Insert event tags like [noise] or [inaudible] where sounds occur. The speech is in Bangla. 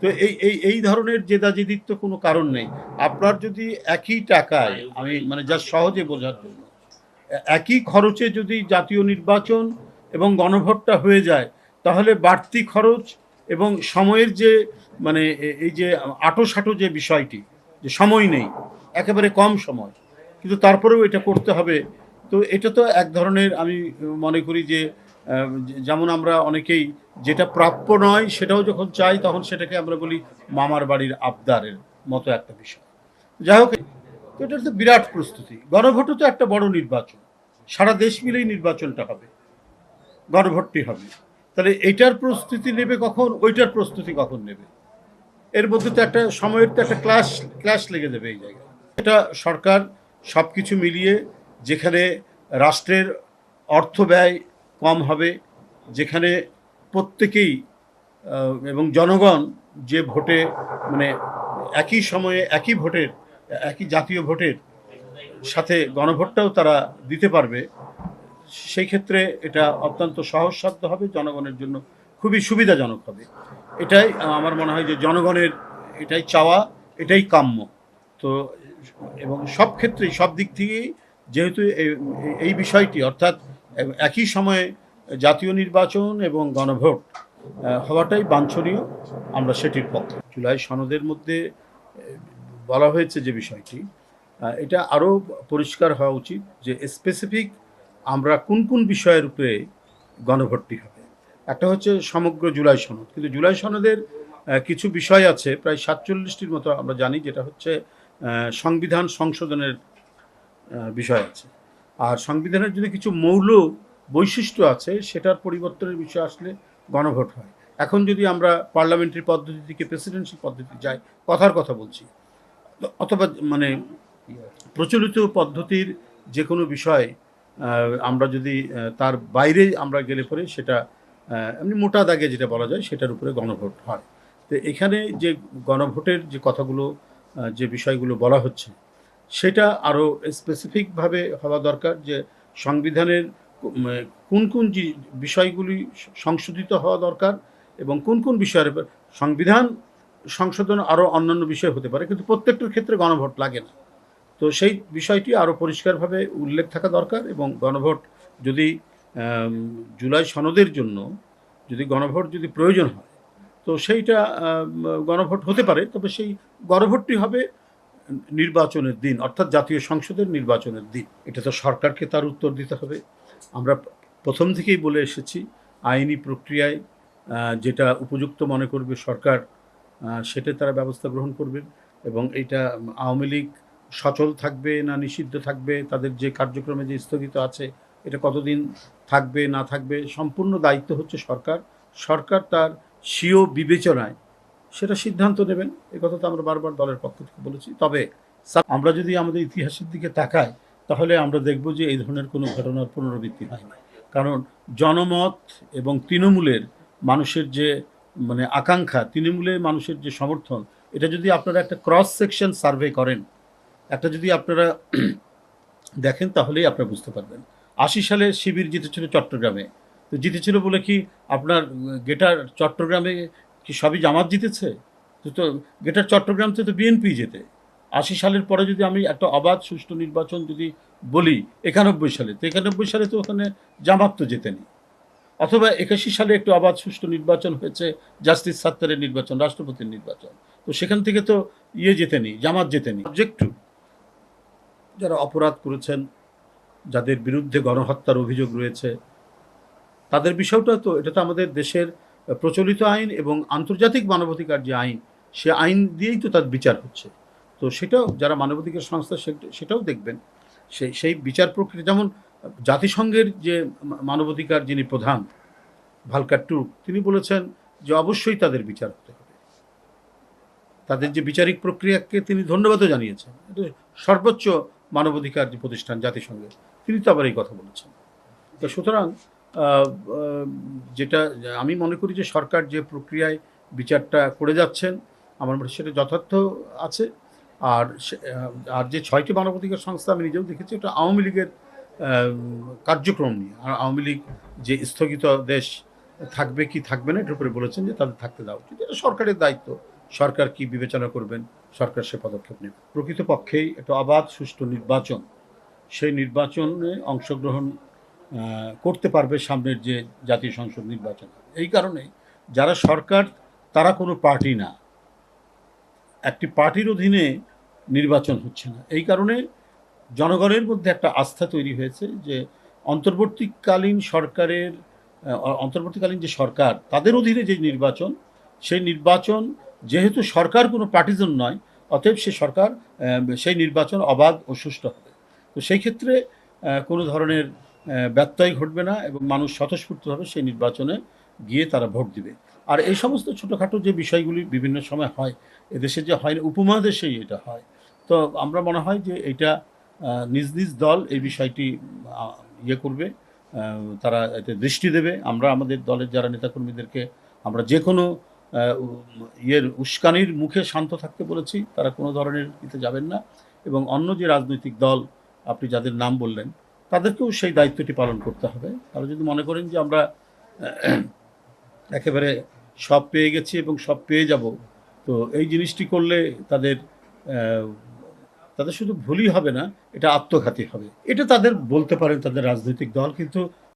তো এই এই এই ধরনের জেদাজেদির তো কোনো কারণ নেই। আপনার যদি একই টাকায়, আমি মানে যা সহজে বোঝার জন্য, একই খরচে যদি জাতীয় নির্বাচন এবং গণভোটটা হয়ে যায়, তাহলে বাড়তি খরচ এবং সময়ের যে মানে এই যে আটোসাটো যে বিষয়টি, যে সময় নেই, একেবারে কম সময়, কিন্তু তারপরেও এটা করতে হবে, তো এটা তো এক ধরনের আমি মনে করি যে- যেমন আমরা অনেকেই যেটা প্রাপ্য নয় সেটাও যখন চাই, তখন সেটাকে আমরা বলি মামার বাড়ির আবদারের মতো একটা বিষয়। যাই হোক, এটা তো বিরাট প্রস্তুতি। গণভোটও তো একটা বড় নির্বাচন। সারা দেশ মিলেই নির্বাচনটা হবে। গণভোটটি হবে। তাহলে এইটার প্রস্তুতি নেবে কখন? ওইটার প্রস্তুতি কখন নেবে? এর মধ্যে তো একটা সময়ের তো একটা ক্লাস ক্লাস লেগে যাবে এই জায়গায়। এটা সরকার সব কিছু মিলিয়ে যেখানে রাষ্ট্রের অর্থ ব্যয় কম হবে, যেখানে প্রত্যেকেই এবং জনগণ যে ভোটে মানে একই সময়ে একই ভোটের, একই জাতীয় ভোটের সাথে গণভোটটাও তারা দিতে পারবে, সেই ক্ষেত্রে এটা অত্যন্ত সহজসাধ্য হবে, জনগণের জন্য খুবই সুবিধাজনক হবে। এটাই আমার মনে হয় যে জনগণের এটাই চাওয়া, এটাই কাম্য। তো, এবং সব ক্ষেত্রেই, সব দিক থেকেই যেহেতু এই- বিষয়টি, অর্থাৎ একই সময়ে জাতীয় নির্বাচন এবং গণভোট হওয়াটাই বাঞ্ছনীয়। আমরা সেটির পক্ষে। জুলাই সনদের মধ্যে বলা হয়েছে যে বিষয়টি এটা আরও পরিষ্কার হওয়া উচিত যে স্পেসিফিক আমরা কোন কোন বিষয়ের উপরে গণভোটটি হবে। একটা হচ্ছে সমগ্র জুলাই সনদ। কিন্তু জুলাই সনদের কিছু বিষয় আছে, প্রায় সাতচল্লিশটির মতো আমরা জানি, যেটা হচ্ছে সংবিধান সংশোধনের বিষয় আছে। আর সংবিধানের যদি কিছু মৌল বৈশিষ্ট্য আছে, সেটার পরিবর্তনের বিষয় আসলে গণভোট হয়। এখন যদি আমরা পার্লামেন্টারি পদ্ধতি থেকে প্রেসিডেন্সিয়াল পদ্ধতি যাই, কথার কথা বলছি, অথবা মানে প্রচলিত পদ্ধতির যে কোনো বিষয় আমরা যদি তার বাইরে আমরা গেলে পরে সেটা এমনি মোটা দাগে যেটা বলা যায়, সেটার উপরে গণভোট হয়। তো এখানে যে গণভোটের যে কথাগুলো যে বিষয়গুলো বলা হচ্ছে সেটা আরও স্পেসিফিকভাবে হওয়া দরকার যে সংবিধানের কোন কোন বিষয়গুলি সংশোধিত হওয়া দরকার এবং কোন কোন বিষয়ের সংবিধান সংশোধন আরও অন্যান্য বিষয় হতে পারে, কিন্তু প্রত্যেকটার ক্ষেত্রে গণভোট লাগে না। তো সেই বিষয়টি আরও পরিষ্কারভাবে উল্লেখ থাকা দরকার এবং গণভোট যদি জুলাই সনদের জন্য যদি গণভোট যদি প্রয়োজন হয়, তো সেইটা গণভোট হতে পারে, তবে সেই গণভোটটি হবে নির্বাচনের দিন, অর্থাৎ জাতীয় সংসদের নির্বাচনের দিন, এটা তো সরকারকে তার উত্তর দিতে হবে। আমরা প্রথম থেকেই বলে এসেছি, আইনি প্রক্রিয়ায় যেটা উপযুক্ত মনে করবে সরকার সেটা তারা ব্যবস্থা গ্রহণ করবেন এবং এটা আওয়ামী লীগ সচল থাকবে না নিষিদ্ধ থাকবে, তাদের যে কার্যক্রমে যে স্থগিত আছে, এটা কতদিন থাকবে না থাকবে, সম্পূর্ণ দায়িত্ব হচ্ছে সরকার। সরকার তার স্বীয় বিবেচনায় সেটা সিদ্ধান্ত নেবেন। এ কথা তো আমরা বারবার দলের পক্ষ থেকে বলেছি। তবে আমরা যদি আমাদের ইতিহাসের দিকে তাকাই, তাহলে আমরা দেখব যে এই ধরনের কোনো ঘটনার পুনরাবৃত্তি হয়নি কারণ জনমত এবং তৃণমূলের মানুষের যে মানে আকাঙ্ক্ষা, তৃণমূলের মানুষের যে সমর্থন, এটা যদি আপনারা একটা ক্রস সেকশন সার্ভে করেন, একটা যদি আপনারা [clears throat] দেখেন, তাহলেই আপনারা বুঝতে পারবেন। আশি সালে শিবির জিতেছিল চট্টগ্রামে। তো জিতেছিল বলে কি আপনার গেটার চট্টগ্রামে কি সবই জামাত জিতেছে? তো গেটার চট্টগ্রাম থেকে তো বিএনপি যেতে আশি সালের পরে যদি আমি একটা অবাধ সুষ্ঠু নির্বাচন যদি বলি, একানব্বই সালে, তো একানব্বই সালে তো ওখানে জামাত তো জেতেনি। অথবা একাশি সালে একটু অবাধ সুষ্ঠু নির্বাচন হয়েছে, জাস্টিস সাত্তারের নির্বাচন, রাষ্ট্রপতির নির্বাচন। তো সেখান থেকে তো ইয়ে জেতেনি, জামাত জেতেনি। সাবজেক্ট যারা অপরাধ করেছেন, যাদের বিরুদ্ধে গণহত্যার অভিযোগ রয়েছে, তাদের বিষয়টা তো, এটা তো আমাদের দেশের প্রচলিত আইন এবং আন্তর্জাতিক মানবাধিকার যে আইন, সে আইন দিয়েই তো তার বিচার হচ্ছে। তো সেটাও যারা মানবাধিকার সংস্থা সেটাও দেখবেন। সেই সেই বিচার প্রক্রিয়া, যেমন জাতিসংঘের যে মানবাধিকার যিনি প্রধান, ভালকার টুক তিনি বলেছেন যে অবশ্যই তাদের বিচার হতে হবে। তাদের যে বিচারিক প্রক্রিয়াকে তিনি ধন্যবাদও জানিয়েছেন। সর্বোচ্চ মানবাধিকার যে প্রতিষ্ঠান জাতিসংঘের, তিনি তো আবার এই কথা বলেছেন। তো সুতরাং যেটা আমি মনে করি যে সরকার যে প্রক্রিয়ায় বিচারটা করে যাচ্ছেন, আমার মনে সেটা যথার্থ আছে। আর আর যে ছয়টি মানবাধিকার সংস্থা আমি নিজেও দেখেছি এটা আওয়ামী লীগের কার্যক্রম নিয়ে। আর আওয়ামী লীগ যে স্থগিত দেশ থাকবে কি থাকবে না, এটার উপরে বলেছেন যে তাদের থাকতে দেওয়া উচিত। এটা সরকারের দায়িত্ব। সরকার কি বিবেচনা করবেন, সরকার সে পদক্ষেপ নেবে। প্রকৃতপক্ষেই একটা অবাধ, সুষ্ঠু নির্বাচন। সেই নির্বাচনে অংশগ্রহণ করতে পারবে সামনের যে জাতীয় সংসদ নির্বাচন। এই কারণে যারা সরকার, তারা কোনো পার্টি না। একটি পার্টির অধীনে নির্বাচন হচ্ছে না। এই কারণে জনগণের মধ্যে একটা আস্থা তৈরি হয়েছে যে অন্তর্বর্তীকালীন সরকারের অন্তর্বর্তীকালীন যে সরকার, তাদের অধীনে যে নির্বাচন, সেই নির্বাচন যেহেতু সরকার কোনো পার্টিজন নয়, অতএব সে সরকার সেই নির্বাচন অবাধ ও সুষ্ঠু হবে। তো সেই ক্ষেত্রে কোনো ধরনের ব্যত্যয় ঘটবে না এবং মানুষ স্বতঃস্ফূর্তভাবে সেই নির্বাচনে গিয়ে তারা ভোট দিবে। আর এই সমস্ত ছোটোখাটো যে বিষয়গুলি বিভিন্ন সময় হয়, এদেশে যে হয় না, উপমহাদেশেই এটা হয়। তো আমরা মনে হয় যে এটা নিজ নিজ দল এই বিষয়টি ইয়ে করবে তারা এতে দৃষ্টি দেবে। আমরা আমাদের দলের যারা নেতাকর্মীদেরকে আমরা যে কোনো ইয়ের উস্কানির মুখে শান্ত থাকতে বলেছি, তারা কোনো ধরনের ইতে যাবেন না। এবং অন্য যে রাজনৈতিক দল, আপনি যাদের নাম বললেন তাদেরকেও সেই দায়িত্বটি পালন করতে হবে। তারা যদি মনে করেন যে আমরা একেবারে সব পেয়ে গেছি এবং সব পেয়ে যাব, তো এই জিনিসটি করলে তাদের তাদের শুধু ভুলই হবে না, এটা আত্মঘাতী হবে। এটা তাদের বলতে পারেন তাদের রাজনৈতিক দল, কিন্তু